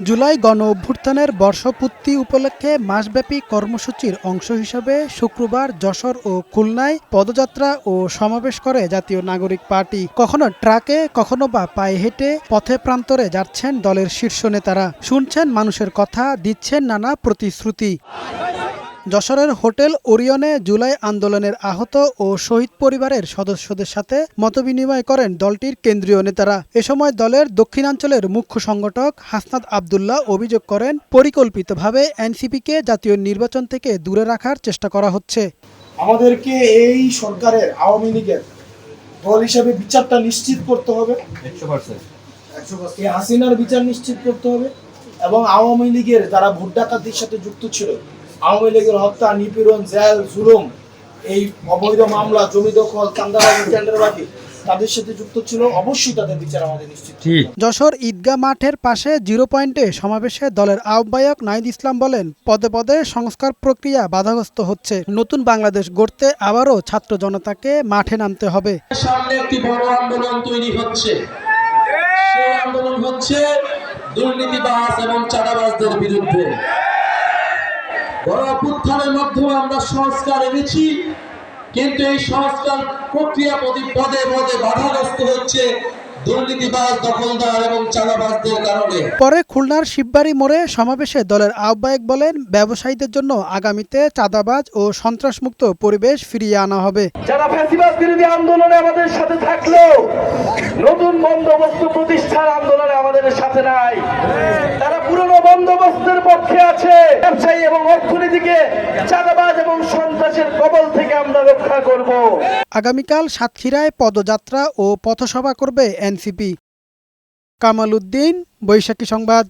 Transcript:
জুলাই গণ অভ্যুত্থানের বর্ষপূর্তি উপলক্ষে মাসব্যাপী কর্মসূচির অংশ হিসাবে শুক্রবার যশোর ও খুলনায় পদযাত্রা ও সমাবেশ করে জাতীয় নাগরিক পার্টি। কখনো ট্রাকে, কখনো বা পায়ে হেঁটে পথে প্রান্তরে যাচ্ছেন দলের শীর্ষ নেতারা। শুনছেন মানুষের কথা, দিচ্ছেন নানা প্রতিশ্রুতি। যশোরের হোটেল ওরিয়নে জুলাই আন্দোলনের আহত ও শহীদ পরিবারের সদস্যদের সাথে মতবিনিময় করেন দলটির কেন্দ্রীয় নেতারা। এ সময় দলের দক্ষিণাঞ্চলের মুখ্য সংগঠক হাসনাত আবদুল্লাহ অভিযোগ করেন পরিকল্পিতভাবে এনসিপিকে জাতীয় নির্বাচন থেকে দূরে রাখার চেষ্টা করা হচ্ছে। আমাদেরকে এই সরকারের আওয়ামী লীগের দল হিসেবে বিচারটা নিশ্চিত করতে হবে। এই হাসিনার বিচার নিশ্চিত করতে হবে এবং আওয়ামী লীগের যারা ভোট ডাকাতির সাথে যুক্ত ছিল আওয়ামী লীগের হত্যা নিপীড়ন জেল জুলুম এই অবৈধ মামলা জমি দখল চান্দাবাজি টেন্ডারবাজি তাদের সাথে যুক্ত ছিল অবশ্যই তাদের বিচার আমাদের নিশ্চিত। যশোর ঈদগাহ মাঠের পাশে জিরো পয়েন্টে সমাবেশে দলের আহ্বায়ক নাইদ ইসলাম বলেন পদে পদে সংস্কার প্রক্রিয়া বাধাগ্রস্ত হচ্ছে। নতুন বাংলাদেশ গড়তে আবারও ছাত্র জনতাকে মাঠে নামতে হবে। সামনে একটি বড় আন্দোলন তৈরি হচ্ছে। সেই আন্দোলন হচ্ছে দুর্নীতিবাজ এবং চাঁদাবাজদের বিরুদ্ধে। বড় মাধ্যমে আমরা সংস্কার এনেছি কিন্তু এই সংস্কার প্রক্রিয়া প্রতি পদে পদে বাধাগ্রস্ত হচ্ছে দুর্নীতিবাজ দখলদার এবং চাঁদাবাজদের কারণে। পরে খুলনার শিববাড়ি মোড়ে সমাবেশে দলের আহ্বায়ক বলেন ব্যবসায়ীদের জন্য আগামীতে চাঁদাবাজ ও সন্ত্রাসমুক্ত পরিবেশ ফিরিয়ে আনা হবে। যারা ফ্যাসিবাদ বিরোধী আন্দোলনে আমাদের সাথে থাকলেও নতুন বন্দোবস্ত প্রতিষ্ঠার আন্দোলনে আমাদের সাথে নাই। তারা পুরনো বন্দোবস্তের পক্ষে আছে। ব্যবসায়ী এবং অর্থনীতিকে চাঁদাবাজ এবং সন্ত্রাসের কবল থেকে আমরা রক্ষা করব। আগামীকাল সাতক্ষীরায় পদযাত্রা ও পথসভা করবে এনসিপি। কামাল উদ্দিন, বৈশাখী সংবাদ।